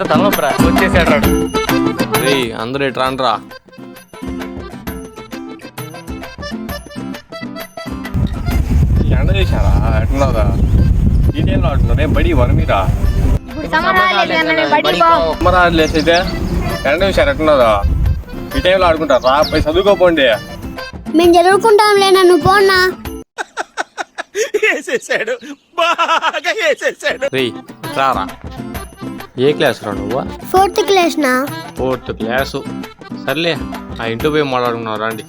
వేసేసాడు రాడు. రే అందరూ ఇటు రా ఎండ చేశారా? ఎట్టున్నాదా ఈ టైంలో ఆడుతున్నారు ఏం బడి వన మీరా? ఇప్పుడు సమరాలు అన్న బడి పో. అమ్మరాడు లేసైతే ఎండ చేశారు? ఎట్టున్నదా ఈ టైంలో ఆడుకుంటారు? రా పోయి చదువుకోపోండి. మేము చదువుకుంటాంలే నన్ను పోన్నా రే రారా? ఏ క్లాస్ రా నువ్వు? Fourth class no. Fourth class సర్లే ఆ ఇంట్లో పోయి మాట్లాడుకున్నావు రండి.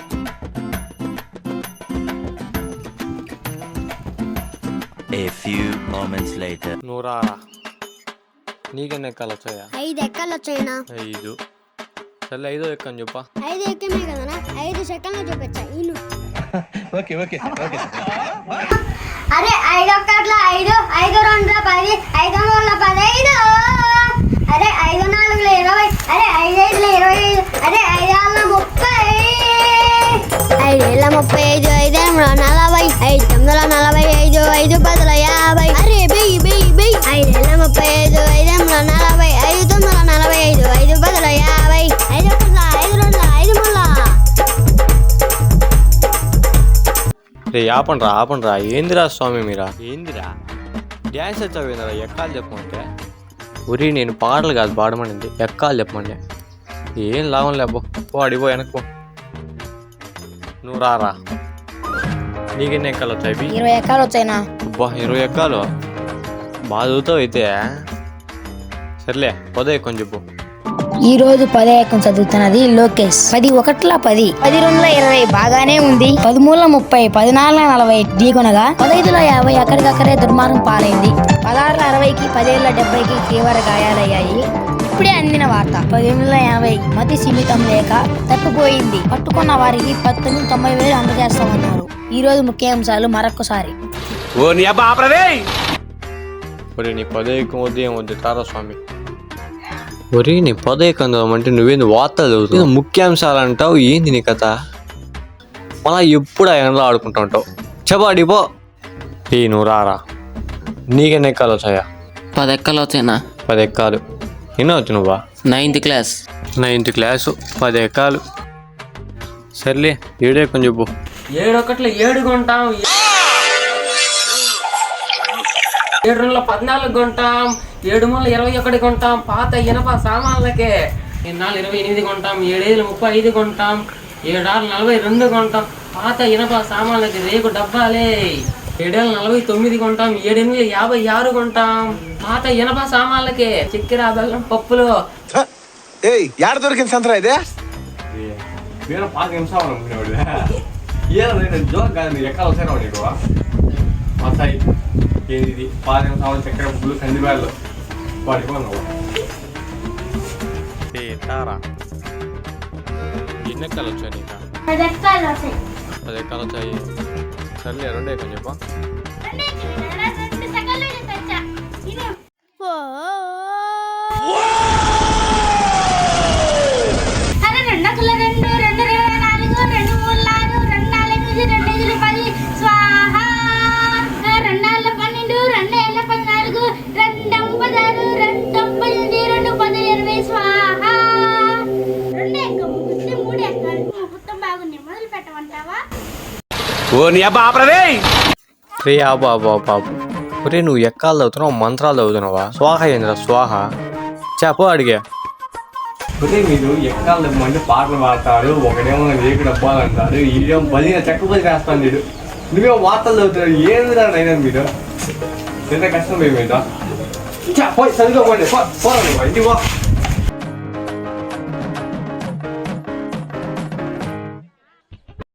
A few moments later. నువ్వు రారా నీకెన్ని ఎక్కాలు వచ్చాయా? ఐదు ఎక్కలు వచ్చాయినా. ఐదు. సర్లే ఐదో ఎక్కని చెప్పా ఐదు ఎక్కమే కదనా? ఐదు సెకండ్లు చూపించా. ఇల్లు అరే ఐదు ఒక్కట్ల ఐదు ఐదు ముప్పై ఐదు ఐదేళ్ళ నలభై ఐదు తొమ్మిదిలో నలభై ఐదు ఐదు పదుల యాభై. అరే బెయ్యి బెయ్యి బెయ్యి వేల ముప్పై ఐదు ఐదేళ్ళ నలభై ఐదు తొమ్మిదిలో నలభై ఐదు ఐదు పదుల యాభై. ఐదు పదుల ఐదు రెండు ఐదు ముళ్ళ రే ఆపండ్రా ఆపండ్రా. ఏందిరా స్వామి మీరా? ఏందిరా? డ్యాన్స్ చదివిందిరా ఎక్కాలు చెప్పమంటే? ఉరి నేను పాటలు కాదు పాడమనింది. ఎక్కాలు చెప్పమండి ఏం లాభం లేబో పో అడిపో నువ్వు రారా? నీకెన్ని ఎక్కాలు వచ్చాయి? ఇరవై ఎకరాలు వచ్చాయినా. అబ్బా ఇరవై ఎక్కాలు బాగా చదువుతావు అయితే. సర్లే పదో ఎక్కుని చెప్పు. ఈ రోజు పదే ఎకం చదువుతున్నది లోకేష్. పది ఒకట్ల పది. పది రెండుల ఇరవై బాగానే ఉంది. పదమూడుల ముప్పై పదినాలుగుల నలభై ఢీకొనగా పదైదుల యాభై అక్కడికక్కడే దుర్మార్గం పాలైంది. పదహారుల అరవైకి పదేళ్ళ డెబ్బైకి తీవ్ర గాయాలయ్యాయి. ఇప్పుడే అందిన వార్త. పదిహేనుల యాభై మతి సీమితం లేక తప్పిపోయింది. పట్టుకున్న వారికి పత్తును తొంభై వేలు అందజేస్తామన్నారు. ఈ రోజు ముఖ్యాంశాలు మరొకసారి ఒరే నీ పదో ఎక్కువ వద్దు ఒరే నీ అంటే నువ్వేంది వార్తలు చదువుతావు ముఖ్యాంశాలు అంటావు ఏంది నీ కథ? మళ్ళా ఎప్పుడు ఆ ఎండలో ఆడుకుంటా ఉంటావు? అడిపో ఏ నువ్వు రారా. నీకెన్ని ఎక్కాలు వచ్చాయా పది ఎక్కలు వచ్చాయినా పది ఎక్కాలు. ఎన్నో వచ్చు నువ్వా నైన్త్ క్లాస్ నైన్త్ క్లాసు పది ఎక్కాలు సర్లే ఏడు ఎక్కుని చెప్పు. ఏడు ఒకట్లో ఏడు కొంటాం. ఏడు రెండులో పద్నాలుగు కొంటాం. ఏడు మూల ఇరవై ఒకటి కొంటాం. పాత ఇనప సామాన్లకే. ఎన్నాళ్ళు ఇరవై ఎనిమిది కొంటాం. ఏడేళ్ళు ముప్పై ఐదు కొంటాం. ఏడాళ్ళు నలభై రెండు కొంటాం. పాత ఇనప సామాన్లకి రేకు డబ్బాలే. ఏడేళ్ళు నలభై తొమ్మిది కొంటాం ఏడెనిమిది యాభై ఆరు కొంటాం. పాత ఇనప సామాన్లకే చక్కెర బెల్లం పప్పులు. ఏయ్ యాడ దొరికింది సంతరా ఇదే? నేను పాత నిమిషాలు అనుకునేవాడు ఏదో నేను జోక్ కాదు నీకు ఎక్కడ వచ్చాను నీకు మసాయి ఏంది ఇది పాత చక్కెర కందిబ్యాళ్ళు ఏ తారా. ఎన్ని ఎక్కాలు వచ్చాయి నీకు? పది ఎక్కలు వస్తాయి పది ఎక్కాలు వచ్చాయి. సర్లే రెండు ఎక్కుని చెప్పా రెండు ఓ నీ అబ్బా ఆపరదే. రే ఆబా బాబు బాబు ఒరే నువ్వు ఎక్కాలు చదువుతున్నావు మంత్రాలు చదువుతున్నావా స్వాహ ఏంద్రా స్వాహ? చెప్పు అడిగా. అంటే మీరు ఎక్కడ మంది పాటలు పాడతారు ఒకడేమో రేకు డబ్బాలు అంటారు ఈడేమో బలి చెక్క బలి రాస్తాను మీరు నువ్వేమో వార్తలు చదువుతారు ఏందిరా నైనా మీరు? ఎంత కష్టం పోయి మీద పోయి చదువుకోపోండి పో పోరా నువ్వు ఇంటికి పో.